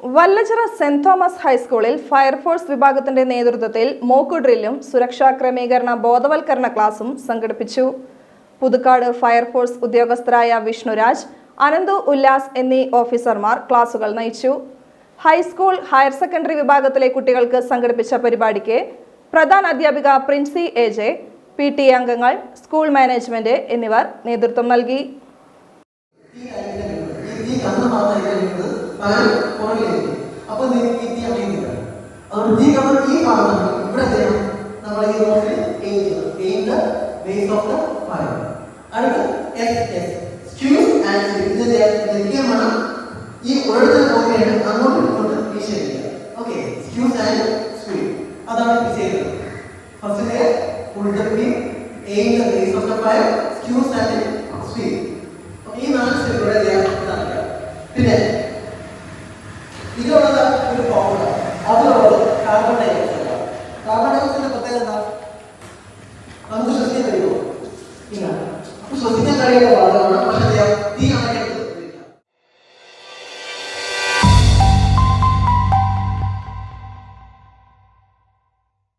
Vallachira saint Thomas ഹൈസ്കൂളിൽ fire force വിഭാഗത്തിന്റെ നേതൃത്വത്തിൽ മോക്ക് ഡ്രില്ലും സുരക്ഷാ ക്രമീകരണ ബോധവൽക്കരണ ക്ലാസും സംഘടിപ്പിച്ചു. പുതുക്കാട് ഫയർഫോഴ്സ് ഉദ്യോഗസ്ഥരായ വിഷ്ണുരാജ് അനന്തു ഉല്ലാസ് എന്നീ ഓഫീസർമാർ ക്ലാസുകൾ നയിച്ചു. ഹൈസ്കൂൾ ഹയർ സെക്കൻഡറി വിഭാഗത്തിലെ കുട്ടികൾക്ക് സംഘടിപ്പിച്ച പരിപാടിക്ക് പ്രധാന അധ്യാപിക Princy A J P T അംഗങ്ങൾ സ്കൂൾ മാനേജ്മെന്റ് എന്നിവർ നേതൃത്വം നൽകി. പുറകിലേക്ക് അപ്പൊ നിങ്ങൾക്ക് ഈ തീ അറിയുന്നില്ല അതുകൊണ്ട് ഈ കണ്ണ് ഈ ഭാഗം ഇവിടെ ചെയ്യണം? നമ്മൾ ഈ എയിം ചെയ്യണം. Aim the base of the fire അടുത്ത് S S squeeze and squeeze ഇത് ലക്ഷ്യം വേണം? ഈ ഒരിടത്ത് പോവുകയാണ് അങ്ങോട്ടും ഇങ്ങോട്ടും വീശിക്കുക ഓക്കെ സ്ക്യൂസ് ആൻഡ് സ്ക്യൂ അതാണ് ഇത് ചെയ്യുന്നത്. First pin aim the base of the fire squeeze and skew ഈ നാല് സ്റ്റെപ്പിലൂടെ പിന്നെ ഇതിലുള്ളത് ഒരു ഫോർമുല അതിലുള്ളത് കാർബൺ ഡൈ ഓക്സൈഡ് കാർബൺ ഡൈ ഓക്സൈഡിന്റെ പ്രത്യേകത എന്താ? നമുക്ക് ശ്വസിക്കാൻ കഴിയുമോ? ഇല്ല. അപ്പൊ ശ്വസിക്കാൻ കഴിയുന്ന വാതകമാണ്. പക്ഷെ